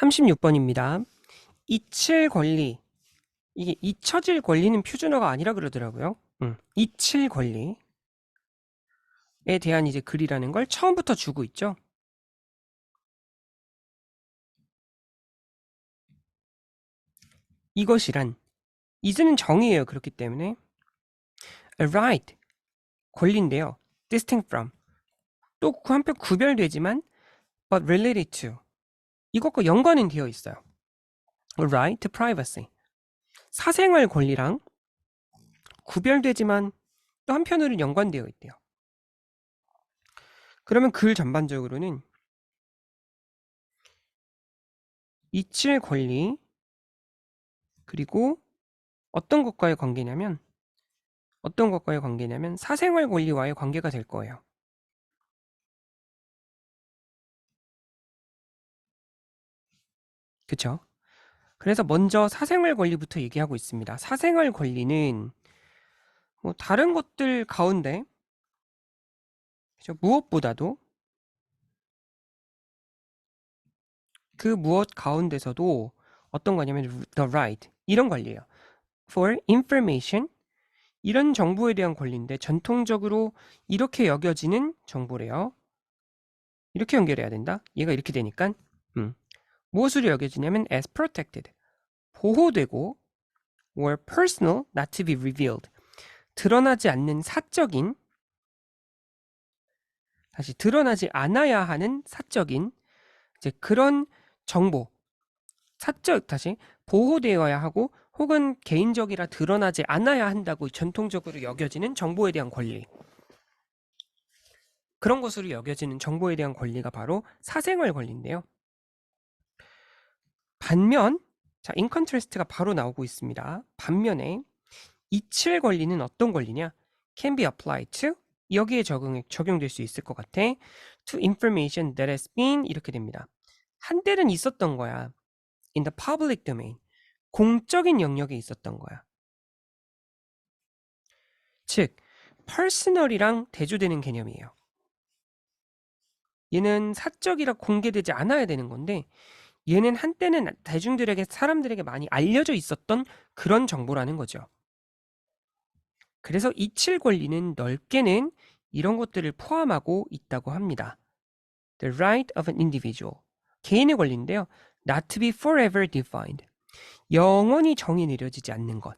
36번입니다. 이칠 권리. 이게 잊혀질 권리는 표준어가 아니라 그러더라고요. 음, 이칠 권리에 대한 이제 글이라는 걸 처음부터 주고 있죠. 이것이란 is는 정의예요. 그렇기 때문에 a right 권리인데요. distinct from 또그 한편 구별되지만 but related to 이것과 연관은 되어 있어요. Right to privacy 사생활 권리랑 구별되지만 또 한편으로는 연관되어 있대요. 그러면 글 전반적으로는 이칠 권리 그리고 어떤 것과의 관계냐면 어떤 것과의 관계냐면 사생활 권리와의 관계가 될 거예요. 그쵸? 그래서 먼저 사생활 권리부터 얘기하고 있습니다. 사생활 권리는 뭐 다른 것들 가운데 그죠? 무엇보다도 그 무엇 가운데서도 어떤 거냐면 the right 이런 권리예요. for information 이런 정보에 대한 권리인데 전통적으로 이렇게 여겨지는 정보래요. 이렇게 연결해야 된다. 얘가 이렇게 되니까 음. 무엇으로 여겨지냐면 as protected. 보호되고 or personal not to be revealed. 드러나지 않는 사적인 다시 드러나지 않아야 하는 사적인 이제 그런 정보. 사적 다시 보호되어야 하고 혹은 개인적이라 드러나지 않아야 한다고 전통적으로 여겨지는 정보에 대한 권리. 그런 것으로 여겨지는 정보에 대한 권리가 바로 사생활 권리인데요. 반면 자, 인 컨트레스트가 바로 나오고 있습니다. 반면에 이칠 권리는 어떤 권리냐? can be applied to 여기에 적용 적용될 수 있을 것 같아. to information that has been 이렇게 됩니다. 한때는 있었던 거야. in the public domain. 공적인 영역에 있었던 거야. 즉, personal이랑 대조되는 개념이에요. 얘는 사적이라 공개되지 않아야 되는 건데 얘는 한때는 대중들에게 사람들에게 많이 알려져 있었던 그런 정보라는 거죠. 그래서 이칠 권리는 넓게는 이런 것들을 포함하고 있다고 합니다. The right of an individual. 개인의 권리인데요. Not to be forever defined. 영원히 정의 내려지지 않는 것.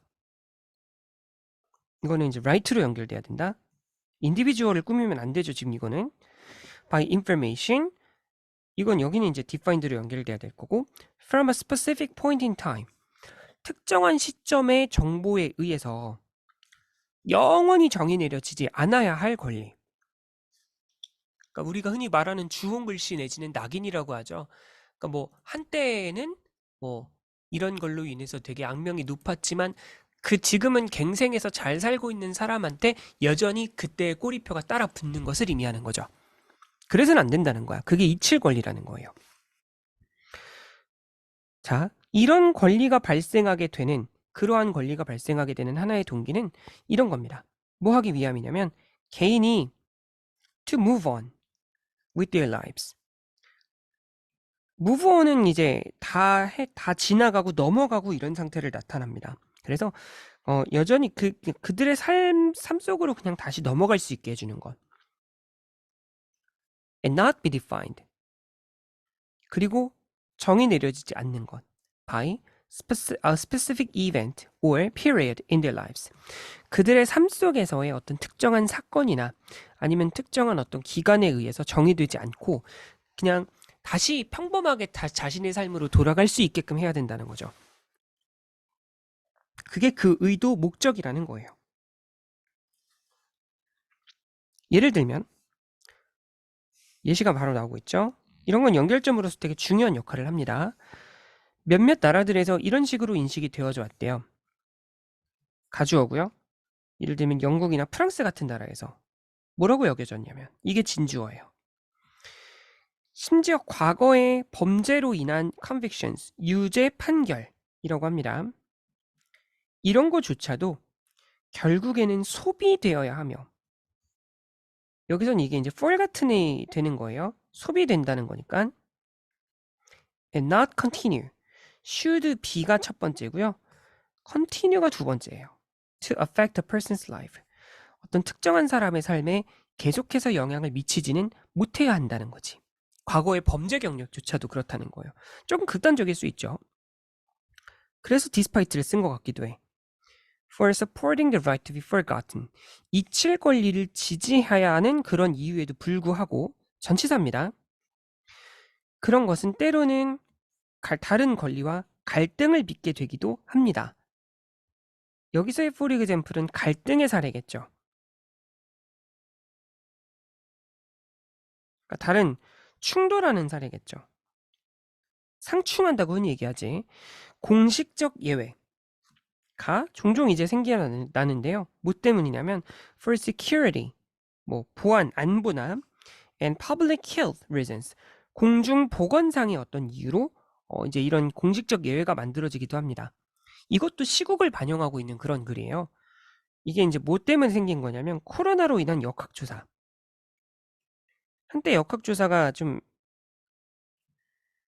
이거는 이제 right로 연결돼야 된다. individual을 꾸미면 안 되죠. 지금 이거는. by information 이건 여기는 이제 defined로 연결돼야 될 거고 from a specific point in time. 특정한 시점의 정보에 의해서 영원히 정의 내려지지 않아야 할 권리. 그러니까 우리가 흔히 말하는 주홍 글씨 내지는 낙인이라고 하죠. 그러니까 뭐 한때는 뭐 이런 걸로 인해서 되게 악명이 높았지만 그 지금은 갱생해서 잘 살고 있는 사람한테 여전히 그때의 꼬리표가 따라 붙는 것을 의미하는 거죠. 그래서는 안 된다는 거야. 그게 이칠 권리라는 거예요. 자, 이런 권리가 발생하게 되는 그러한 권리가 발생하게 되는 하나의 동기는 이런 겁니다. 뭐 하기 위함이냐면 개인이 to move on with their lives. move on은 이제 다 해, 다 지나가고 넘어가고 이런 상태를 나타납니다. 그래서 어, 여전히 그 그들의 삶, 삶 속으로 그냥 다시 넘어갈 수 있게 해주는 것. And not be defined. 그리고 정의 내려지지 않는 것. by a specific event or period in their lives. 그들의 삶 속에서의 어떤 특정한 사건이나 아니면 특정한 어떤 기간에 의해서 정의되지 않고 그냥 다시 평범하게 다 자신의 삶으로 돌아갈 수 있게끔 해야 된다는 거죠. 그게 그 의도, 목적이라는 거예요. 예를 들면 예시가 바로 나오고 있죠. 이런 건 연결점으로서 되게 중요한 역할을 합니다. 몇몇 나라들에서 이런 식으로 인식이 되어져 왔대요. 가주어고요. 예를 들면 영국이나 프랑스 같은 나라에서 뭐라고 여겨졌냐면 이게 진주어예요. 심지어 과거의 범죄로 인한 convictions, 유죄 판결이라고 합니다. 이런 거조차도 결국에는 소비되어야 하며 여기선 이게 이제 for 같은 애 되는 거예요. 소비된다는 거니까 and not continue. should be가 첫 번째고요. continue가 두 번째예요. to affect a person's life. 어떤 특정한 사람의 삶에 계속해서 영향을 미치지는 못해야 한다는 거지. 과거의 범죄 경력조차도 그렇다는 거예요. 조금 극단적일 수 있죠. 그래서 despite를 쓴 것 같기도 해. For supporting the right to be forgotten. 잊힐 권리를 지지해야 하는 그런 이유에도 불구하고 전치사입니다. 그런 것은 때로는 갈- 다른 권리와 갈등을 빚게 되기도 합니다. 여기서의 for example은 갈등의 사례겠죠. 그러니까 다른 충돌하는 사례겠죠. 상충한다고 흔히 얘기하지. 공식적 예외 가 종종 이제 생겨나는데요. 뭐 때문이냐면 for security, 뭐 보안, 안보나 and public health reasons, 공중 보건상의 어떤 이유로 어, 이제 이런 공식적 예외가 만들어지기도 합니다. 이것도 시국을 반영하고 있는 그런 글이에요. 이게 이제 뭐 때문에 생긴 거냐면 코로나로 인한 역학조사. 한때 역학조사가 좀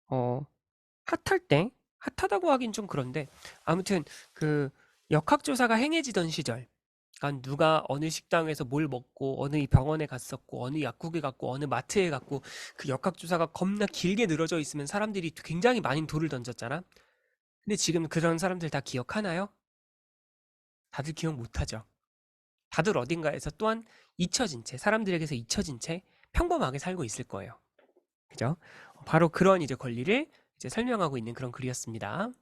어, 핫할 때 핫하다고 하긴 좀 그런데 아무튼 그 역학조사가 행해지던 시절 그러니까 누가 어느 식당에서 뭘 먹고 어느 병원에 갔었고 어느 약국에 갔고 어느 마트에 갔고 그 역학조사가 겁나 길게 늘어져 있으면 사람들이 굉장히 많은 돌을 던졌잖아 근데 지금 그런 사람들 다 기억하나요? 다들 기억 못하죠 다들 어딘가에서 또한 잊혀진 채 사람들에게서 잊혀진 채 평범하게 살고 있을 거예요 그죠? 바로 그런 이제 권리를 이제 설명하고 있는 그런 글이었습니다.